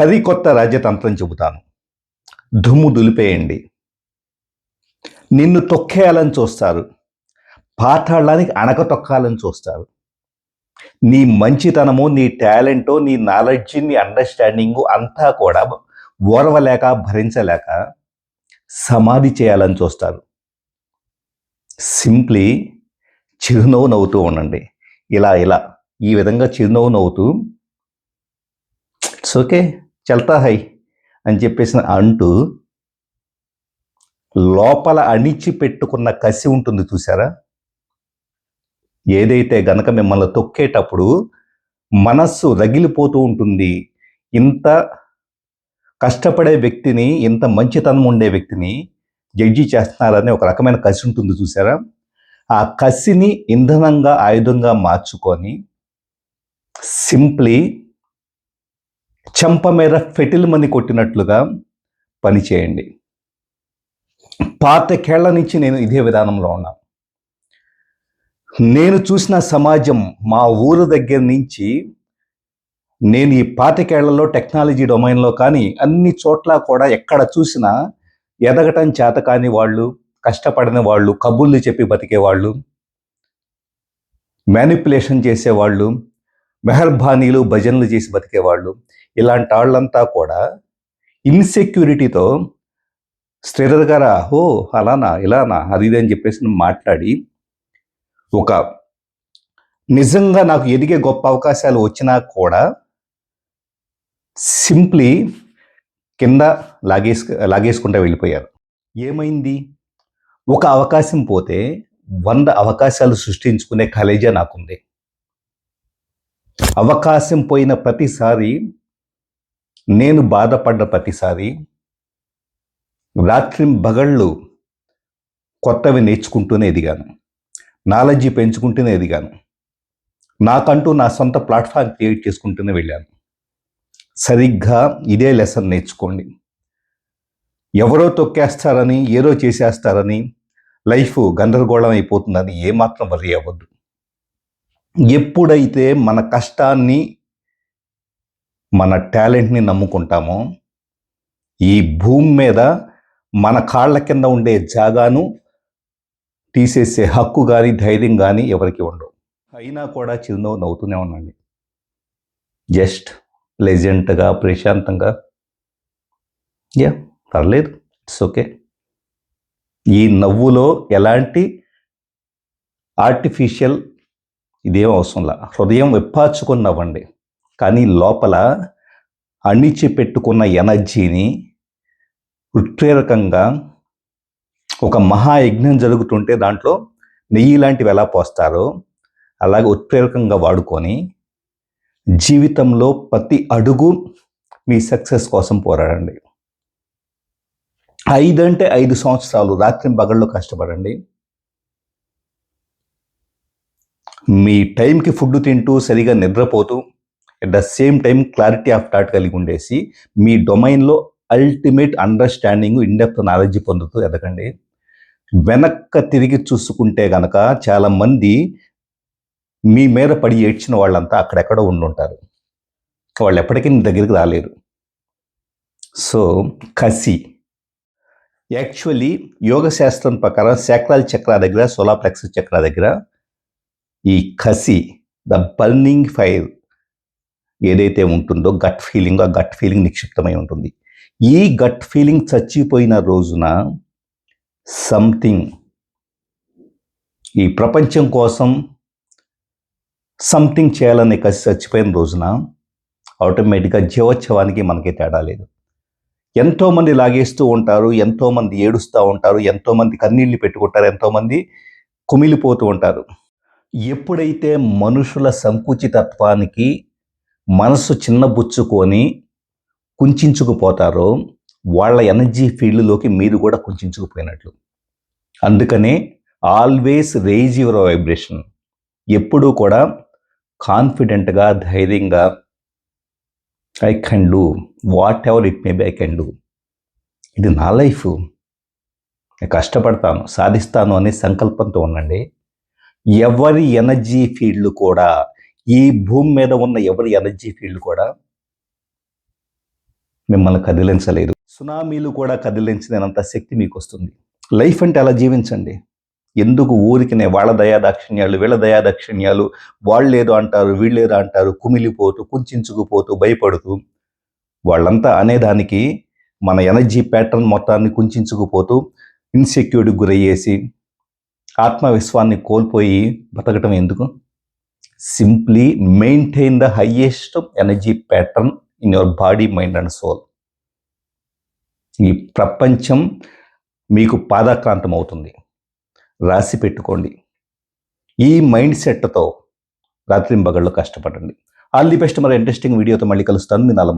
సరికొత్త రాజ్యతంత్రం చెబుతాను. దుమ్ము దులిపేయండి. నిన్ను తొక్కేయాలని చూస్తారు. పాతాళానికి అణక తొక్కాలని చూస్తారు. నీ మంచితనము నీ టాలెంటో నీ నాలెడ్జ్ నీ అండర్స్టాండింగు అంతా కూడా ఓర్వలేక భరించలేక సమాధి చేయాలని చూస్తారు. సింప్లీ చిరునవ్వు నవ్వుతూ ఉండండి. ఇలా ఇలా ఈ విధంగా చిరునవ్వు నవ్వుతూ ఇట్స్ ఓకే. చల్తా హై అని చెప్పేసి అంటూ లోపల అణిచి పెట్టుకున్న కసి ఉంటుంది చూసారా ఏదైతే గనక మిమ్మల్ని తొక్కేటప్పుడు మనస్సు రగిలిపోతూ ఉంటుంది ఇంత కష్టపడే వ్యక్తిని ఇంత మంచితనం ఉండే వ్యక్తిని జడ్జి చేస్తున్నారని ఒక రకమైన కసి ఉంటుంది చూసారా ఆ కసిని ఇంధనంగా ఆయుధంగా మార్చుకొని సింప్లీ చెంప మీద ఫెటిల్మని కొట్టినట్లుగా పనిచేయండి పాతకేళ్ళ నుంచి నేను ఇదే విధానంలో ఉన్నా నేను చూసిన సమాజం మా ఊరు దగ్గర నుంచి నేను ఈ పాతికేళ్ళలో టెక్నాలజీ డొమైన్లో కానీ అన్ని చోట్ల కూడా ఎక్కడ చూసినా ఎదగటం చేత కాని వాళ్ళు కష్టపడిన వాళ్ళు కబుర్లు చెప్పి బతికేవాళ్ళు మ్యానిపులేషన్ చేసేవాళ్ళు మెహర్బానీలు భజనలు చేసి బతికేవాళ్ళు ఇలాంటి వాళ్ళంతా కూడా ఇన్సెక్యూరిటీతో శ్రీధర్ గారా ఓ అలానా ఇలానా అది ఇది అని చెప్పేసి మాట్లాడి ఒక నిజంగా నాకు ఎదిగే గొప్ప అవకాశాలు వచ్చినా కూడా సింప్లీ కింద లాగేసు లాగేసుకుంటూ వెళ్ళిపోయారు. ఏమైంది? ఒక అవకాశం పోతే వంద అవకాశాలు సృష్టించుకునే కలేజా నాకుంది. అవకాశం పోయిన ప్రతిసారి నేను బాధపడ్డ ప్రతిసారి రాత్రి బగళ్ళు కొత్తవి నేర్చుకుంటూనే ఎదిగాను. నాలెడ్జ్ పెంచుకుంటూనే ఎదిగాను. నాకంటూ నా సొంత ప్లాట్ఫామ్ క్రియేట్ చేసుకుంటూనే వెళ్ళాను. సరిగ్గా ఇదే లెసన్ నేర్చుకోండి. ఎవరో తొక్కేస్తారని ఏదో చేసేస్తారని లైఫ్ గందరగోళం అయిపోతుందని ఏమాత్రం వరి అవ్వద్దు. ఎప్పుడైతే మన కష్టాన్ని మన టాలెంట్ని నమ్ముకుంటామో ఈ భూమి మీద మన కాళ్ళ కింద ఉండే జాగాను తీసేసే హక్కు కానీ ధైర్యం కానీ ఎవరికి ఉండవు. అయినా కూడా చిరునవ్వు నవ్వుతూనే ఉండండి. జస్ట్ ప్లెజెంట్గా ప్రశాంతంగా. యా పర్లేదు. It's okay. ఈ నవ్వులో ఎలాంటి ఆర్టిఫిషియల్ ఇదేం అవసరంలా? హృదయం విప్పార్చుకుని నవ్వండి. కానీ లోపల అణిచి పెట్టుకున్న ఎనర్జీని ఉత్ప్రేరకంగా ఒక మహాయజ్ఞం జరుగుతుంటే దాంట్లో నెయ్యి లాంటివి ఎలా పోస్తారో అలాగే ఉత్ప్రేరకంగా వాడుకొని జీవితంలో ప్రతి అడుగు మీ సక్సెస్ కోసం పోరాడండి. ఐదు అంటే ఐదు సంవత్సరాలు రాత్రి పగళ్ళు కష్టపడండి. మీ టైంకి ఫుడ్ తింటూ సరిగా నిద్రపోతూ at the same time clarity of thought కలిగి ఉండేసి మీ డొమైన్లో అల్టిమేట్ అండర్స్టాండింగ్ ఇండెప్త్ నాలెడ్జ్ పొందుతూ ఎదగండి. వెనక్క తిరిగి చూసుకుంటే గనక చాలామంది మీ మీద పడి ఏడ్చిన వాళ్ళంతా అక్కడెక్కడో ఉండుంటారు. వాళ్ళు ఎప్పటికీ నీ దగ్గరికి రాలేరు. సో కసి. యాక్చువల్లీ యోగ శాస్త్రం ప్రకారం శాక్రాల చక్ర దగ్గర సోలాప్లెక్స్ చక్ర దగ్గర ఈ కసి ద బర్నింగ్ ఫైర్ ఏదైతే ఉంటుందో గట్ ఫీలింగ్ ఆ గట్ ఫీలింగ్ నిక్షిప్తమై ఉంటుంది. ఈ గట్ ఫీలింగ్ చచ్చిపోయిన రోజున సంథింగ్ ఈ ప్రపంచం కోసం సంథింగ్ చేయాలనే కసి చచ్చిపోయిన రోజున ఆటోమేటిక్గా జీవోత్సవానికి మనకి తేడా లేదు. ఎంతోమంది లాగేస్తూ ఉంటారు ఎంతోమంది ఏడుస్తూ ఉంటారు ఎంతోమంది కన్నీళ్ళు పెట్టుకుంటారు ఎంతోమంది కుమిలిపోతూ ఉంటారు. ఎప్పుడైతే మనుషుల సంకుచితత్వానికి మనసు చిన్నబుచ్చుకొని కుంచుకుపోతారో వాళ్ళ ఎనర్జీ ఫీల్డ్లోకి మీరు కూడా కుంచుకుపోయినట్లు. అందుకనే ఆల్వేస్ రేజ్ యువర్ వైబ్రేషన్. ఎప్పుడూ కూడా కాన్ఫిడెంట్గా ధైర్యంగా I can do whatever it may be I can do. ఇది నా లైఫ్. నేను కష్టపడతాను సాధిస్తాను అనే సంకల్పంతో ఉండండి. ఎవరి ఎనర్జీ ఫీల్డ్ కూడా ఈ భూమి మీద ఉన్న ఎవరి ఎనర్జీ ఫీల్డ్ కూడా మిమ్మల్ని కదిలించలేదు. సునామీలు కూడా కదిలించలేనంత శక్తి మీకు వస్తుంది లైఫ్ అంటే అలా జీవించండి. ఎందుకు ఊరికినే వాళ్ళ దయాదాక్షిణ్యాలు వీళ్ళ దయాదాక్షిణ్యాలు వాళ్ళు ఏదో అంటారు వీళ్ళేదో అంటారు కుమిలిపోతూ కుంచుకుపోతూ భయపడుతూ వాళ్ళంతా అనేదానికి మన ఎనర్జీ ప్యాటర్న్ మొత్తాన్ని కుంచుకుపోతూ ఇన్సెక్యూర్డ్కి గురయ్యేసి ఆత్మవిశ్వాన్ని కోల్పోయి బతకటం ఎందుకు? Simply maintain the highest energy pattern in your body mind and soul ఈ ప్రపంచం మీకు పాదాక్రాంతం అవుతుంది. రాసి పెట్టుకోండి. ఈ మైండ్ సెట్తో రాత్రింబగళ్ళు కష్టపడండి. ఆల్ ది బెస్ట్ మరి ఇంట్రెస్టింగ్ వీడియోతో మళ్ళీ కలుస్తాను. మీ నల్ల